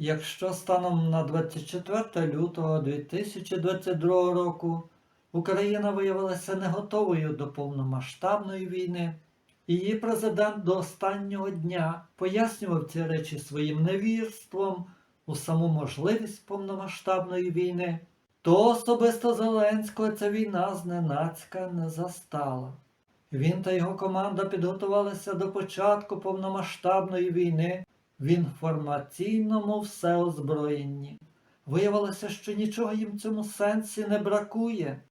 Якщо станом на 24 лютого 2022 року Україна виявилася не готовою до повномасштабної війни, її президент до останнього дня пояснював ці речі своїм невірством у саму можливість повномасштабної війни, то особисто Зеленського ця війна зненацька не застала. Він та його команда підготувалися до початку повномасштабної війни в інформаційному всеозброєнні. Виявилося, що нічого їм в цьому сенсі не бракує,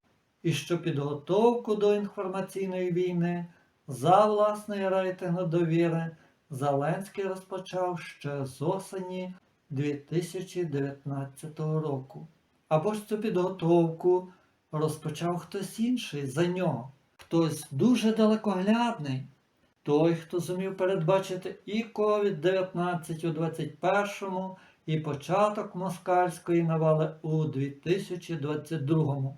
і що підготовку до інформаційної війни за власний рейтинг довіри Зеленський розпочав ще з осені 2019 року. Або ж цю підготовку розпочав хтось інший за нього, хтось дуже далекоглядний. Той, хто зумів передбачити і COVID-19 у 21-му, і початок москальської навали у 2022-му.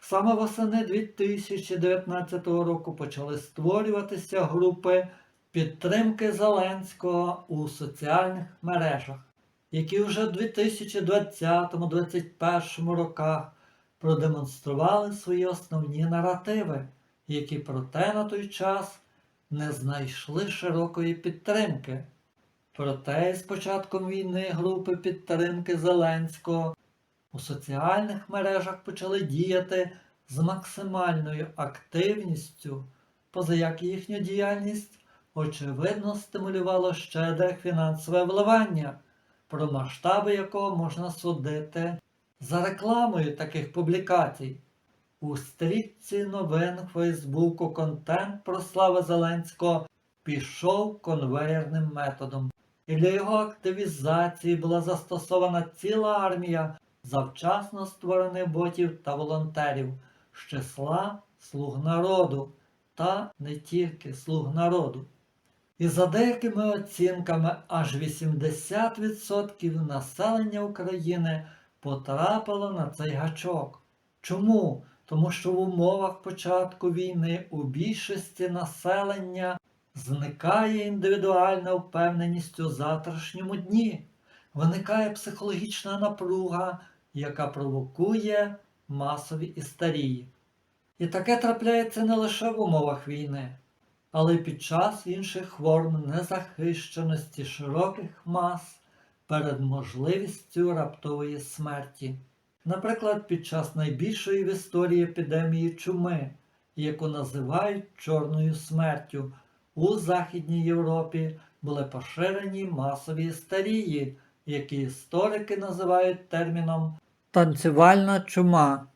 Саме восени 2019 року почали створюватися групи підтримки Зеленського у соціальних мережах, які вже в 2020-2021 роках продемонстрували свої основні наративи, які проте на той час не знайшли широкої підтримки. Проте з початком війни групи підтримки Зеленського у соціальних мережах почали діяти з максимальною активністю, позаяк їхню діяльність очевидно стимулювало щедре фінансове вливання, про масштаби якого можна судити за рекламою таких публікацій. У стрічці новин Фейсбуку контент про слави Зеленського пішов конвейерним методом, і для його активізації була застосована ціла армія завчасно створених ботів та волонтерів з числа слуг народу та не тільки слуг народу. І за деякими оцінками аж 80% населення України потрапило на цей гачок. Чому? Тому що в умовах початку війни у більшості населення зникає індивідуальна впевненість у завтрашньому дні, виникає психологічна напруга, яка провокує масові істерії. І таке трапляється не лише в умовах війни, але й під час інших форм незахищеності широких мас перед можливістю раптової смерті. Наприклад, під час найбільшої в історії епідемії чуми, яку називають Чорною смертю, у Західній Європі були поширені масові істерії, які історики називають терміном танцювальна чума.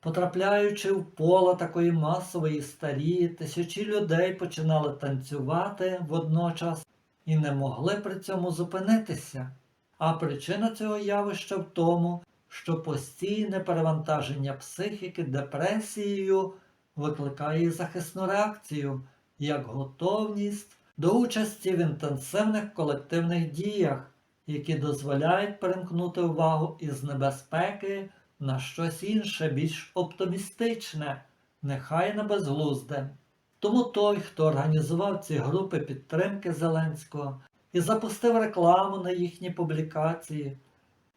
Потрапляючи в поле такої масової істерії, тисячі людей починали танцювати водночас і не могли при цьому зупинитися. А причина цього явища в тому, що постійне перевантаження психіки депресією викликає захисну реакцію, як готовність до участі в інтенсивних колективних діях, які дозволяють перемкнути увагу із небезпеки на щось інше, більш оптимістичне, нехай не безглузде. Тому той, хто організував ці групи підтримки Зеленського і запустив рекламу на їхні публікації,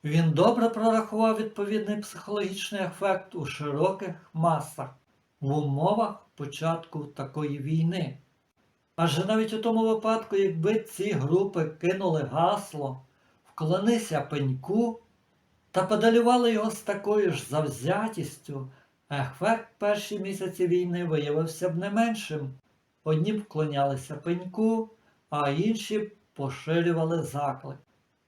він добре прорахував відповідний психологічний ефект у широких масах в умовах початку такої війни. Адже навіть у тому випадку, якби ці групи кинули гасло вклонися пеньку та подалювали його з такою ж завзятістю, ефект перші місяці війни виявився б не меншим. Одні вклонялися пеньку, а інші поширювали заклик.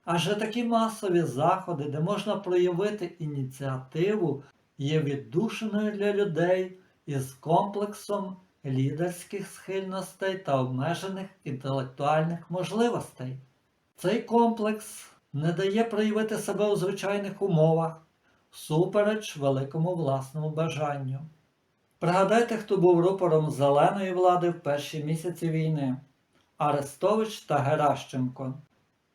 Адже такі масові заходи, де можна проявити ініціативу, є віддушиною для людей із комплексом лідерських схильностей та обмежених інтелектуальних можливостей. Цей комплекс не дає проявити себе у звичайних умовах, всупереч великому власному бажанню. Пригадайте, хто був рупором зеленої влади в перші місяці війни Арестович та Геращенко.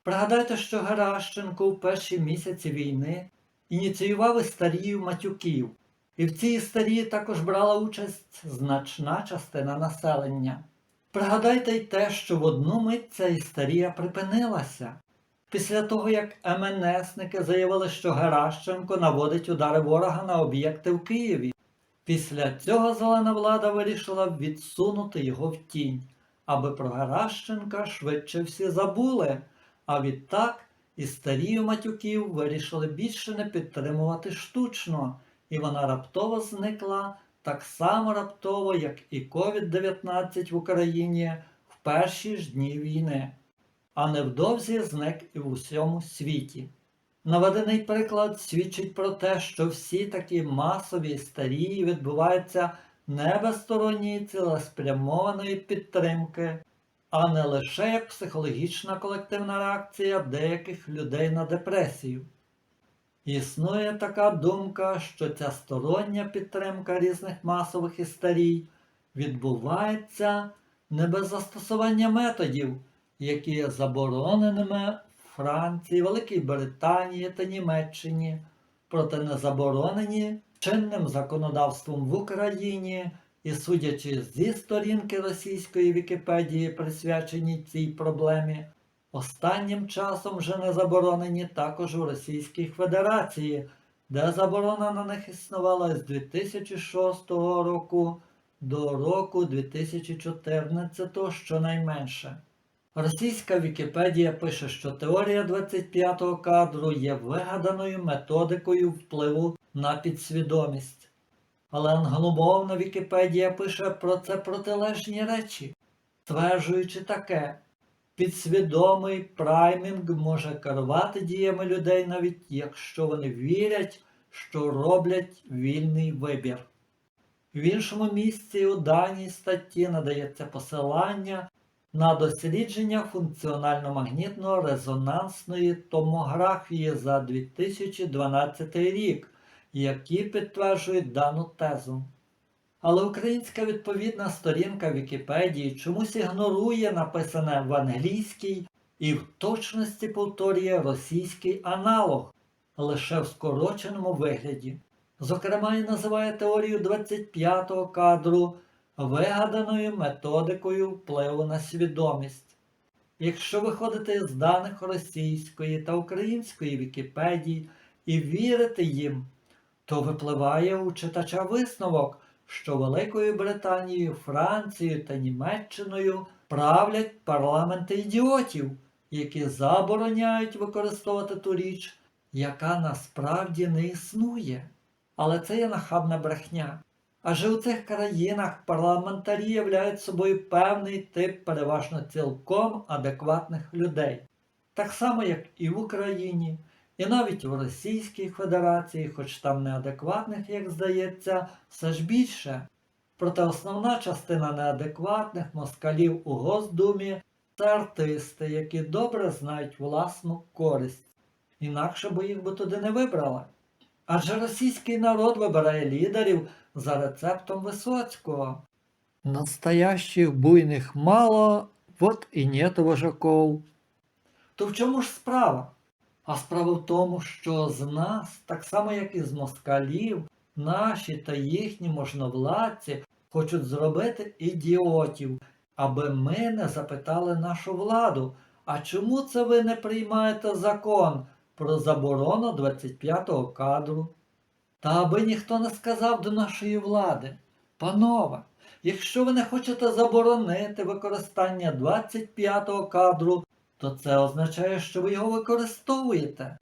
Пригадайте, що Геращенко в перші місяці війни ініціював істерію матюків, і в цій істерії також брала участь значна частина населення. Пригадайте й те, що в одну мить ця істерія припинилася. Після того, як МНСники заявили, що Геращенко наводить удари ворога на об'єкти в Києві. Після цього зелена влада вирішила відсунути його в тінь, аби про Геращенка швидше всі забули. А відтак істерію матюків вирішили більше не підтримувати штучно, і вона раптово зникла так само раптово, як і COVID-19 в Україні в перші ж дні війни, а невдовзі зник і в усьому світі. Наведений приклад свідчить про те, що всі такі масові істерії відбуваються не без сторонньої цілеспрямованої підтримки, а не лише як психологічна колективна реакція деяких людей на депресію. Існує така думка, що ця стороння підтримка різних масових істерій відбувається не без застосування методів, які є забороненими в Франції, Великій Британії та Німеччині, проте не заборонені чинним законодавством в Україні і судячи зі сторінки російської Вікіпедії, присвяченій цій проблемі, останнім часом вже не заборонені також у Російській Федерації, де заборона на них існувала з 2006 року до року 2014 щонайменше. Російська Вікіпедія пише, що теорія 25-го кадру є вигаданою методикою впливу на підсвідомість. Але англомовна Вікіпедія пише про це протилежні речі, стверджуючи таке. Підсвідомий праймінг може керувати діями людей, навіть якщо вони вірять, що роблять вільний вибір. В іншому місці у даній статті надається посилання на дослідження функціонально-магнітно-резонансної томографії за 2012 рік, які підтверджують дану тезу. Але українська відповідна сторінка Вікіпедії чомусь ігнорує написане в англійській і в точності повторює російський аналог лише в скороченому вигляді. Зокрема, і називає теорію 25-го кадру вигаданою методикою впливу на свідомість. Якщо виходити з даних російської та української Вікіпедії і вірити їм, то випливає у читача висновок, що Великою Британією, Францією та Німеччиною правлять парламенти ідіотів, які забороняють використовувати ту річ, яка насправді не існує. Але це є нахабна брехня. Адже у цих країнах парламентарі являють собою певний тип переважно цілком адекватних людей. Так само, як і в Україні, і навіть у Російській Федерації, хоч там неадекватних, як здається, все ж більше. Проте основна частина неадекватних москалів у Госдумі це артисти, які добре знають власну користь. Інакше бо їх би туди не вибрали. Адже російський народ вибирає лідерів за рецептом Висоцького. Настоящих буйних мало, вот і нет вожаков. То в чому ж справа? А справа в тому, що з нас, так само як і з москалів, наші та їхні можновладці хочуть зробити ідіотів, аби ми не запитали нашу владу, а чому це ви не приймаєте закон про заборону 25-го кадру? Та аби ніхто не сказав до нашої влади, панове, якщо ви не хочете заборонити використання 25-го кадру, то це означає, що ви його використовуєте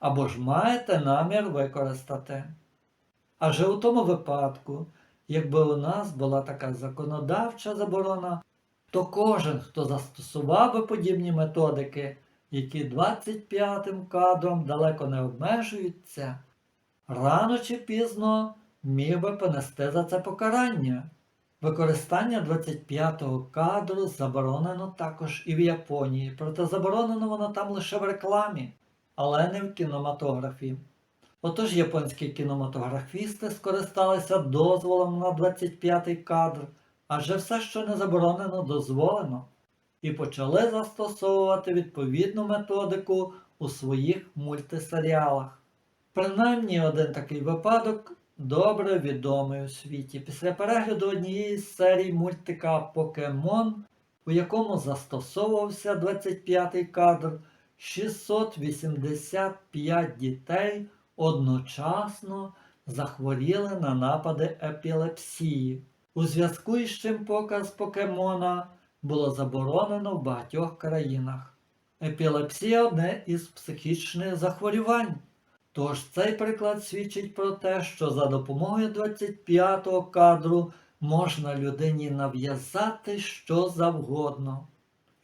або ж маєте намір використати. Адже у тому випадку, якби у нас була така законодавча заборона, то кожен, хто застосував би подібні методики, які 25-м кадром далеко не обмежуються, рано чи пізно міг би понести за це покарання. Використання 25-го кадру заборонено також і в Японії, проте заборонено воно там лише в рекламі, але не в кінематографі. Отож японські кінематографісти скористалися дозволом на 25-й кадр, адже все, що не заборонено, дозволено, і почали застосовувати відповідну методику у своїх мультисеріалах. Принаймні один такий випадок добре відомий у світі. Після перегляду однієї з серій мультика Покемон, у якому застосовувався 25-й кадр, 685 дітей одночасно захворіли на напади епілепсії, у зв'язку із чим показ покемона було заборонено в багатьох країнах. Епілепсія одне із психічних захворювань. Тож цей приклад свідчить про те, що за допомогою 25-го кадру можна людині нав'язати що завгодно.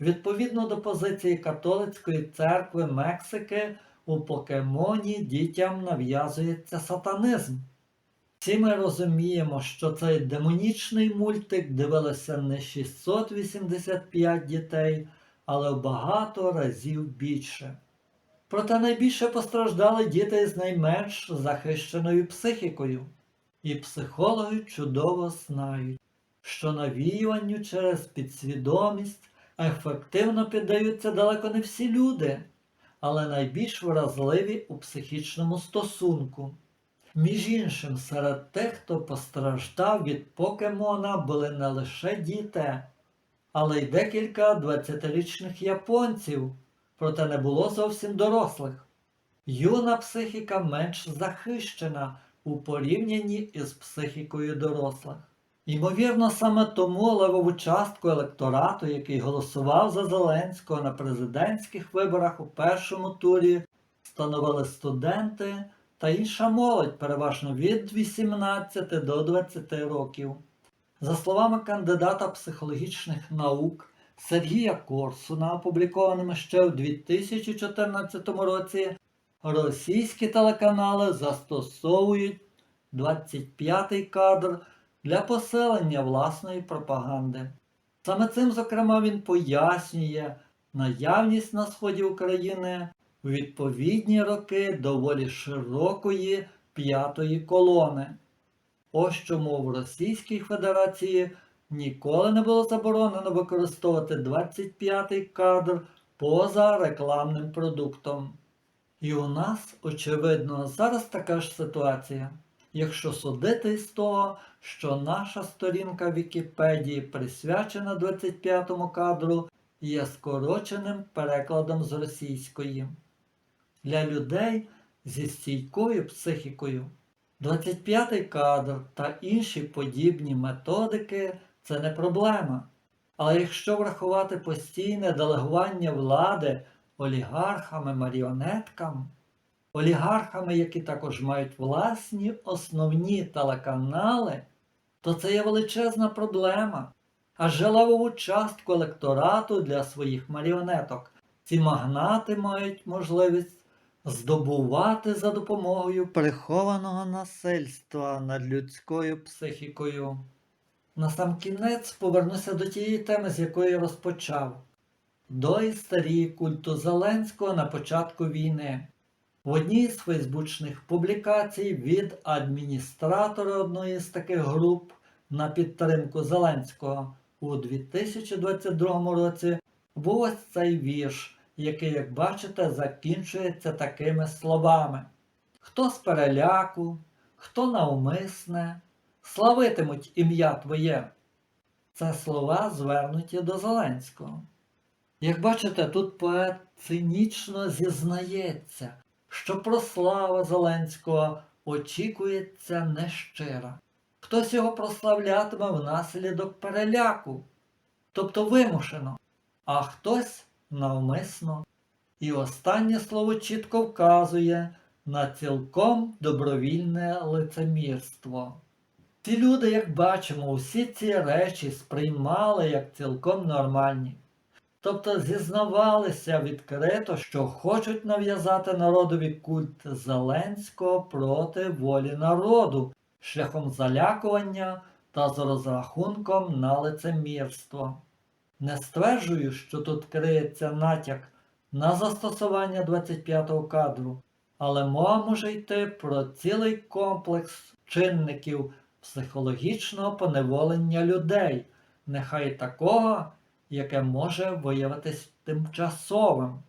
Відповідно до позиції католицької церкви Мексики, у покемоні дітям нав'язується сатанизм. Всі ми розуміємо, що цей демонічний мультик дивилося не 685 дітей, але багато разів більше. Проте найбільше постраждали діти з найменш захищеною психікою, і психологи чудово знають, що навіюванню через підсвідомість ефективно піддаються далеко не всі люди, але найбільш вразливі у психічному стосунку. Між іншим, серед тих, хто постраждав від покемона, були не лише діти, але й декілька 20-річних японців, проте не було зовсім дорослих. Юна психіка менш захищена у порівнянні із психікою дорослих. Ймовірно, саме тому левову частку електорату, який голосував за Зеленського на президентських виборах у першому турі, становили студенти та інша молодь, переважно від 18 до 20 років. За словами кандидата психологічних наук Сергія Корсуна, опублікованими ще у 2014 році, російські телеканали застосовують 25-й кадр для посилення власної пропаганди. Саме цим, зокрема, він пояснює наявність на сході України у відповідні роки доволі широкої п'ятої колони. Ось чому в Російській Федерації ніколи не було заборонено використовувати 25-й кадр поза рекламним продуктом. І у нас, очевидно, зараз така ж ситуація. Якщо судити з того, що наша сторінка Вікіпедії присвячена 25-му кадру, є скороченим перекладом з російської. Для людей зі стійкою психікою 25-й кадр та інші подібні методики це не проблема. Але якщо врахувати постійне делегування влади олігархами-маріонеткам, олігархами, які також мають власні основні телеканали, то це є величезна проблема. Адже левову частку електорату для своїх маріонеток ці магнати мають можливість здобувати за допомогою прихованого насильства над людською психікою. Насамкінець повернуся до тієї теми, з якої я розпочав. До історії культу Зеленського на початку війни. В одній з фейсбучних публікацій від адміністратора одної з таких груп на підтримку Зеленського у 2022 році був ось цей вірш, який, як бачите, закінчується такими словами: Хто з переляку, хто навмисне, славитимуть ім'я Твоє. Це слова звернуті до Зеленського. Як бачите, тут поет цинічно зізнається, що прослава Зеленського очікується нещира. Хтось його прославлятиме внаслідок переляку, тобто вимушено, а хтось навмисно. І останнє слово чітко вказує на цілком добровільне лицемірство. Ці люди, як бачимо, усі ці речі сприймали як цілком нормальні. Тобто зізнавалися відкрито, що хочуть нав'язати народові культ Зеленського проти волі народу шляхом залякування та з розрахунком на лицемірство. Не стверджую, що тут криється натяк на застосування 25-го кадру, але мова може йти про цілий комплекс чинників психологічного поневолення людей, нехай такого, яке може виявитись тимчасовим.